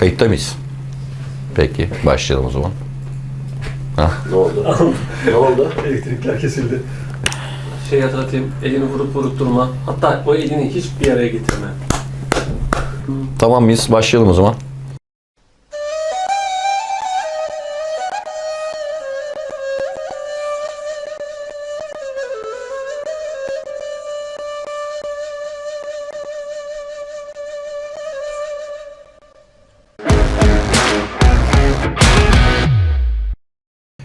Kayıtta mıyız? Peki başlayalım o zaman. Ne oldu? ne oldu? Elektrikler kesildi. Şey hatırlatayım, elini vurup vurup durma. Hatta o elini hiçbir araya getirme. Tamam mıyız? Başlayalım o zaman.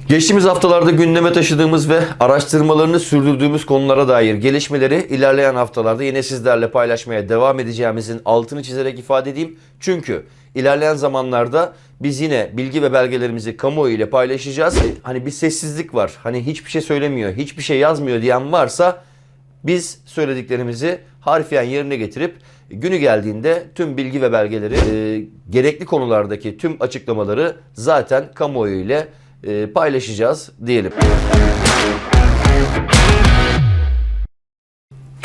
Geçtiğimiz haftalarda gündeme taşıdığımız ve araştırmalarını sürdürdüğümüz konulara dair gelişmeleri ilerleyen haftalarda yine sizlerle paylaşmaya devam edeceğimizin altını çizerek ifade edeyim. Çünkü ilerleyen zamanlarda biz yine bilgi ve belgelerimizi kamuoyu ile paylaşacağız. Hani bir sessizlik var. Hani hiçbir şey söylemiyor, hiçbir şey yazmıyor diyen varsa biz söylediklerimizi harfiyen yerine getirip günü geldiğinde tüm bilgi ve belgeleri e, gerekli konulardaki tüm açıklamaları zaten kamuoyu ile e, paylaşacağız diyelim.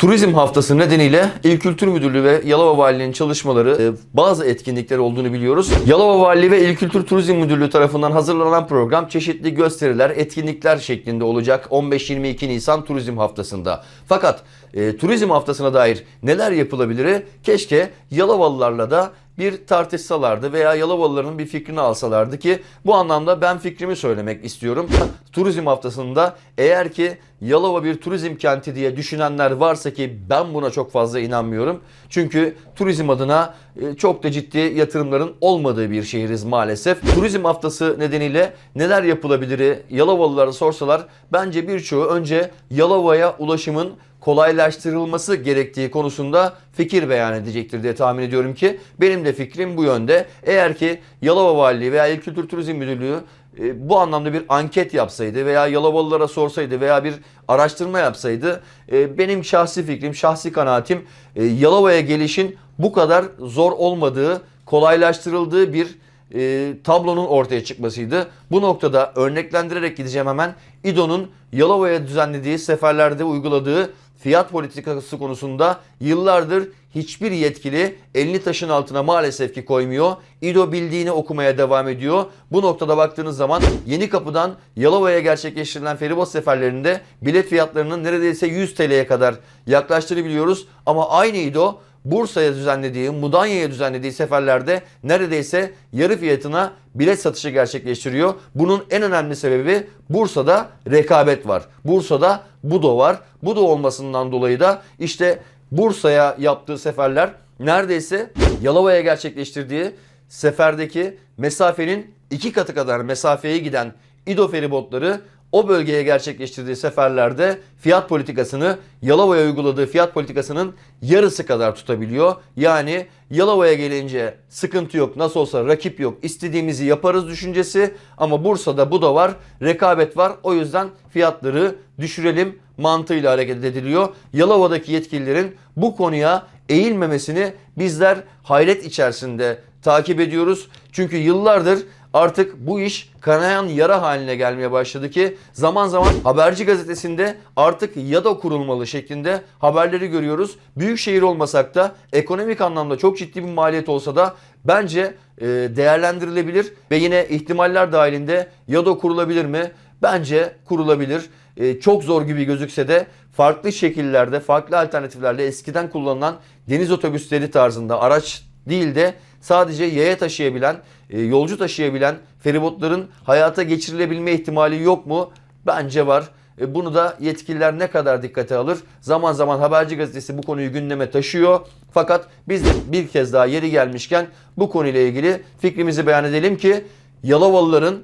Turizm haftası nedeniyle İl Kültür Müdürlüğü ve Yalova Valiliği'nin çalışmaları e, bazı etkinlikler olduğunu biliyoruz. Yalova Valiliği ve İl Kültür Turizm Müdürlüğü tarafından hazırlanan program çeşitli gösteriler, etkinlikler şeklinde olacak 15-22 Nisan Turizm Haftası'nda. Fakat e, turizm haftasına dair neler yapılabilir? Keşke Yalovalılarla da bir tartışsalardı veya Yalovalıların bir fikrini alsalardı ki bu anlamda ben fikrimi söylemek istiyorum. Turizm haftasında eğer ki Yalova bir turizm kenti diye düşünenler varsa ki ben buna çok fazla inanmıyorum. Çünkü turizm adına e, çok da ciddi yatırımların olmadığı bir şehiriz maalesef. Turizm haftası nedeniyle neler yapılabilir Yalovalılara sorsalar bence birçoğu önce Yalova'ya ulaşımın kolaylaştırılması gerektiği konusunda fikir beyan edecektir diye tahmin ediyorum ki benim de fikrim bu yönde. Eğer ki Yalova Valiliği veya İl Kültür Turizm Müdürlüğü e, bu anlamda bir anket yapsaydı veya Yalovalılara sorsaydı veya bir araştırma yapsaydı e, benim şahsi fikrim, şahsi kanaatim e, Yalova'ya gelişin bu kadar zor olmadığı, kolaylaştırıldığı bir e, tablonun ortaya çıkmasıydı. Bu noktada örneklendirerek gideceğim hemen. İDO'nun Yalova'ya düzenlediği seferlerde uyguladığı fiyat politikası konusunda yıllardır hiçbir yetkili elini taşın altına maalesef ki koymuyor. İDO bildiğini okumaya devam ediyor. Bu noktada baktığınız zaman Yeni Kapı'dan Yalova'ya gerçekleştirilen feribot seferlerinde bilet fiyatlarının neredeyse 100 TL'ye kadar yaklaştığını biliyoruz. Ama aynı İDO Bursa'ya düzenlediği, Mudanya'ya düzenlediği seferlerde neredeyse yarı fiyatına bilet satışı gerçekleştiriyor. Bunun en önemli sebebi Bursa'da rekabet var. Bursa'da Budo var. Budo olmasından dolayı da işte Bursa'ya yaptığı seferler neredeyse Yalova'ya gerçekleştirdiği seferdeki mesafenin iki katı kadar mesafeye giden İdo feribotları o bölgeye gerçekleştirdiği seferlerde fiyat politikasını Yalova'ya uyguladığı fiyat politikasının yarısı kadar tutabiliyor. Yani Yalova'ya gelince sıkıntı yok, nasıl olsa rakip yok, istediğimizi yaparız düşüncesi ama Bursa'da bu da var, rekabet var. O yüzden fiyatları düşürelim mantığıyla hareket ediliyor. Yalova'daki yetkililerin bu konuya eğilmemesini bizler hayret içerisinde takip ediyoruz. Çünkü yıllardır artık bu iş kanayan yara haline gelmeye başladı ki zaman zaman Haberci gazetesinde artık YADA kurulmalı şeklinde haberleri görüyoruz. Büyük şehir olmasak da ekonomik anlamda çok ciddi bir maliyet olsa da bence e, değerlendirilebilir ve yine ihtimaller dahilinde YADA kurulabilir mi? Bence kurulabilir. E, çok zor gibi gözükse de farklı şekillerde, farklı alternatiflerle eskiden kullanılan deniz otobüsleri tarzında araç değil de sadece yaya taşıyabilen, e, yolcu taşıyabilen feribotların hayata geçirilebilme ihtimali yok mu? Bence var. E, Bunu da yetkililer ne kadar dikkate alır? Zaman zaman Haberci Gazetesi bu konuyu gündeme taşıyor. Fakat biz de bir kez daha yeri gelmişken bu konuyla ilgili fikrimizi beyan edelim ki Yalovalıların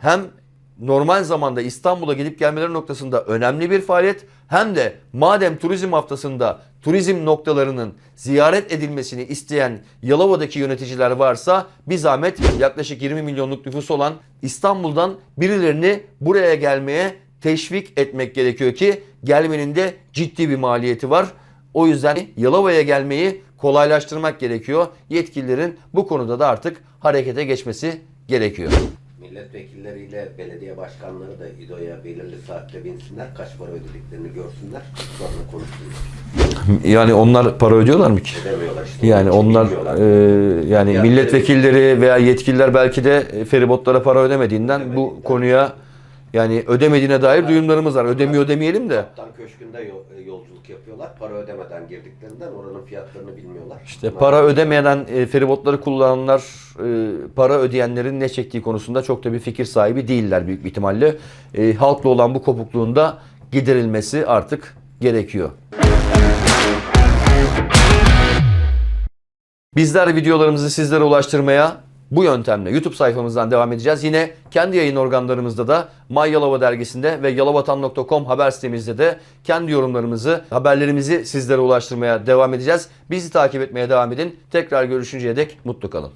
hem normal zamanda İstanbul'a gidip gelmeleri noktasında önemli bir faaliyet hem de madem turizm haftasında turizm noktalarının ziyaret edilmesini isteyen Yalova'daki yöneticiler varsa bir zahmet yaklaşık 20 milyonluk nüfusu olan İstanbul'dan birilerini buraya gelmeye teşvik etmek gerekiyor ki gelmenin de ciddi bir maliyeti var. O yüzden Yalova'ya gelmeyi kolaylaştırmak gerekiyor. Yetkililerin bu konuda da artık harekete geçmesi gerekiyor. Milletvekilleriyle belediye başkanları da İDO'ya belirli saatte binsinler, kaç para ödediklerini görsünler, sonra konuşsunlar. Yani onlar para ödüyorlar mı ki? Ödemiyorlar işte. Yani onlar e, yani Ya, milletvekilleri veya yetkililer belki de feribotlara para ödemediğinden bu konuya yani ödemediğine dair duyumlarımız var. Ödemiyor demeyelim de. Kaptan Köşkü'nde e, yolculuk yapıyorlar. Para ödemeden girdiklerinden oranın fiyatlarını bilmiyorlar. İşte para ödemeden e, feribotları kullananlar e, para ödeyenlerin ne çektiği konusunda çok da bir fikir sahibi değiller büyük bir ihtimalle. E, halkla olan bu kopukluğun da giderilmesi artık gerekiyor. Bizler videolarımızı sizlere ulaştırmaya bu yöntemle YouTube sayfamızdan devam edeceğiz. Yine kendi yayın organlarımızda da My Yalova dergisinde ve yalovatan.com haber sitemizde de kendi yorumlarımızı, haberlerimizi sizlere ulaştırmaya devam edeceğiz. Bizi takip etmeye devam edin. Tekrar görüşünceye dek mutlu kalın.